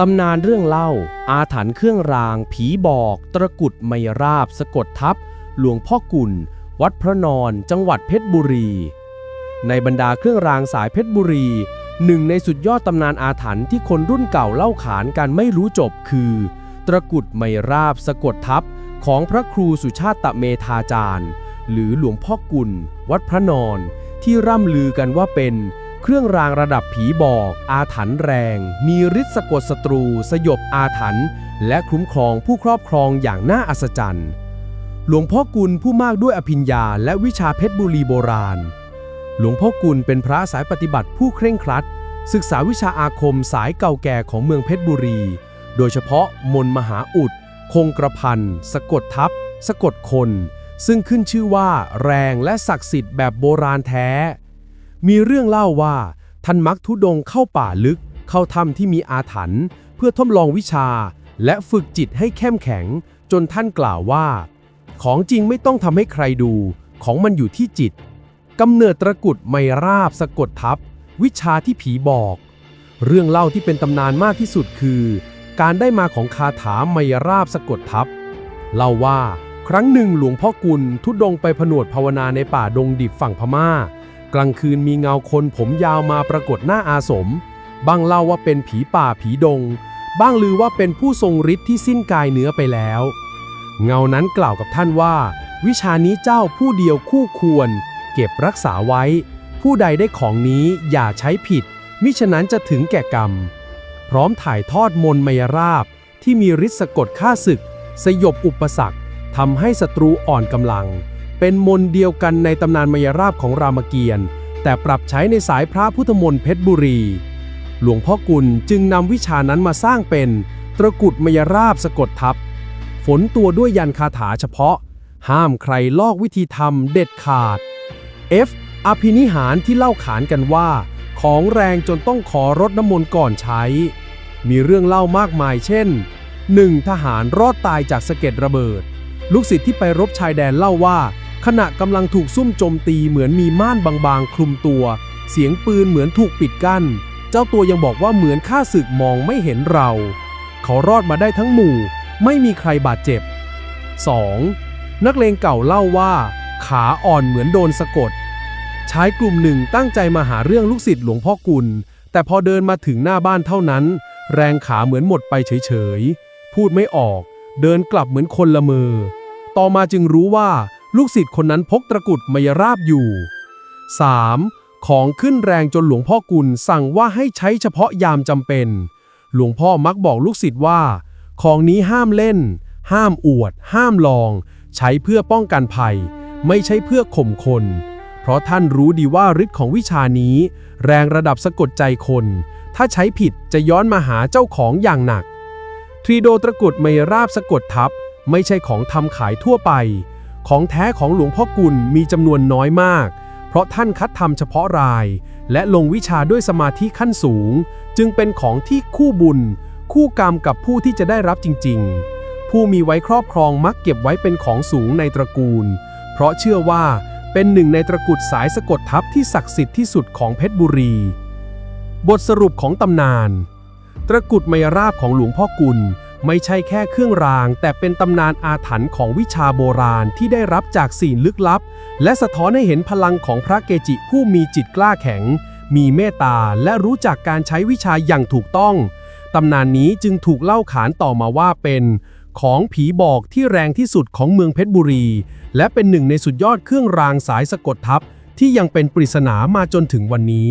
ตำนานเรื่องเล่า อาถรรพ์เครื่องราง ผีบอก ตะกุดไมราบ สะกดทับ หลวงพ่อกุลวัดพระนอน จังหวัดเพชรบุรี ในบรรดาเครื่องรางสายเพชรบุรี หนึ่งในสุดยอดตำนานอาถรรพ์ที่คนรุ่นเก่าเล่าขานกันไม่รู้จบคือ ตะกุดไมราบ สะกดทับ ของพระครูสุชาติตะเมธาจารย์ หรือหลวงพ่อกุลวัดพระนอน ที่ร่ำลือกันว่าเป็น เครื่องรางระดับผีบอก อาถรรพ์แรง มีฤทธิ์สะกดศัตรู สยบอาถรรพ์และคุ้มครองผู้ครอบครองอย่างน่าอัศจรรย์หลวงพ่อกุลผู้มากด้วยอภิญญาและวิชาเพชรบุรีโบราณ หลวงพ่อกุลเป็นพระสายปฏิบัติผู้เคร่งครัด ศึกษาวิชาอาคมสายเก่าแก่ของเมืองเพชรบุรี โดยเฉพาะมนมหาอุด คงกระพันสะกดทับสะกดคน ซึ่งขึ้นชื่อว่าแรงและศักดิ์สิทธิ์แบบโบราณแท้ มีเรื่องเล่าว่า ท่านมักทุดงเข้าป่าลึก เข้าถ้ำที่มีอาถรรพ์เพื่อทดลองวิชา และฝึกจิตให้เข้มแข็ง จนท่านกล่าวว่า ของจริงไม่ต้องทำให้ใครดู ของมันอยู่ที่จิตกำเนิดตระกุดไมราบสะกดทับ วิชาที่ผีบอก เรื่องเล่าที่เป็นตำนานมากที่สุดคือ การได้มาของคาถาไมราบสะกดทับเล่าว่าครั้งหนึ่งหลวงพ่อกุลทุดงไปผนวดภาวนาในป่าดงดิบฝั่งพม่า กลางคืนมีเงาคนผมยาวมาปรากฏหน้าอาสม บ้างเล่าว่าเป็นผีป่าผีดง บ้างลือว่าเป็นผู้ทรงฤทธิ์ที่สิ้นกายเนื้อไปแล้ว เงานั้นกล่าวกับท่านว่า วิชานี้เจ้าผู้เดียวคู่ควร เก็บรักษาไว้ ผู้ใดได้ของนี้อย่าใช้ผิด มิฉะนั้นจะถึงแก่กรรม พร้อมถ่ายทอดมนต์มยราบที่มีฤทธิ์สะกดฆ่าศึก สยบอุปสรรคทำให้ศัตรูอ่อนกำลัง เป็นมนต์เดียวกันในตำนานมยราบของรามเกียรติ์แต่ปรับใช้ในสายพระพุทธมนต์เพชรบุรี หลวงพ่อกุลจึงนำวิชานั้นมาสร้างเป็นตระกุดมยราบสะกดทับ ฝนตัวด้วยยันคาถาเฉพาะ ห้ามใครลอกวิธีทำเด็ดขาด F อภินิหารที่เล่าขานกันว่า ของแรงจนต้องขอรดน้ำมนต์ก่อนใช้ มีเรื่องเล่ามากมายเช่น 1. ทหารรอดตายจากสะเก็ดระเบิด ลูกศิษย์ที่ไปรบชายแดนเล่าว่า ขณะกำลังถูกซุ่มโจมตีเหมือนมีม่านบางๆ คลุมตัว เสียงปืนเหมือนถูกปิดกั้น เจ้าตัวยังบอกว่าเหมือนข้าศึกมองไม่เห็นเรา เขารอดมาได้ทั้งหมู่ ไม่มีใครบาดเจ็บ 2. นักเลงเก่าเล่าว่า ขาอ่อนเหมือนโดนสะกด ชายกลุ่มหนึ่งตั้งใจมาหาเรื่องลูกศิษย์หลวงพ่อกุล แต่พอเดินมาถึงหน้าบ้านเท่านั้น แรงขาเหมือนหมดไปเฉยๆ พูดไม่ออก เดินกลับเหมือนคนละเมอ ต่อมาจึงรู้ว่า ลูกศิษย์คนนั้นพกตะกุดมยราบอยู่ 3. ของขึ้นแรงจนหลวงพ่อกุลสั่งว่าให้ใช้เฉพาะยามจำเป็น หลวงพ่อมักบอกลูกศิษย์ว่า ของนี้ห้ามเล่น ห้ามอวด ห้ามลอง ใช้เพื่อป้องกันภัย ไม่ใช่เพื่อข่มคน เพราะท่านรู้ดีว่าฤทธิ์ของวิชานี้ แรงระดับสะกดใจคน ถ้าใช้ผิดจะย้อนมาหาเจ้าของอย่างหนักทรีโดตระกุดไมราบสะกดทับ ไม่ใช่ของทำขายทั่วไป ของแท้ของหลวงพ่อกุลมีจำนวนน้อยมาก เพราะท่านคัดทำเฉพาะราย และลงวิชาด้วยสมาธิขั้นสูง จึงเป็นของที่คู่บุญ คู่กรรมกับผู้ที่จะได้รับจริง ๆ ผู้มีไว้ครอบครองมักเก็บไว้เป็นของสูงในตระกูล เพราะเชื่อว่าเป็นหนึ่งในตระกุดสายสะกดทับที่ศักดิ์สิทธิ์ที่สุดของเพชรบุรี บทสรุปของตำนาน ตระกุดมยราบของหลวงพ่อกุล ไม่ใช่แค่เครื่องราง แต่เป็นตำนานอาถรรพ์ของวิชาโบราณที่ได้รับจากสิ่งลึกลับ และสะท้อนให้เห็นพลังของพระเกจิผู้มีจิตกล้าแข็ง มีเมตตาและรู้จักการใช้วิชาอย่างถูกต้อง ตำนานนี้จึงถูกเล่าขานต่อมาว่าเป็น ของผีบอกที่แรงที่สุดของเมืองเพชรบุรี และเป็นหนึ่งในสุดยอดเครื่องรางสายสะกดทับที่ยังเป็นปริศนามาจนถึงวันนี้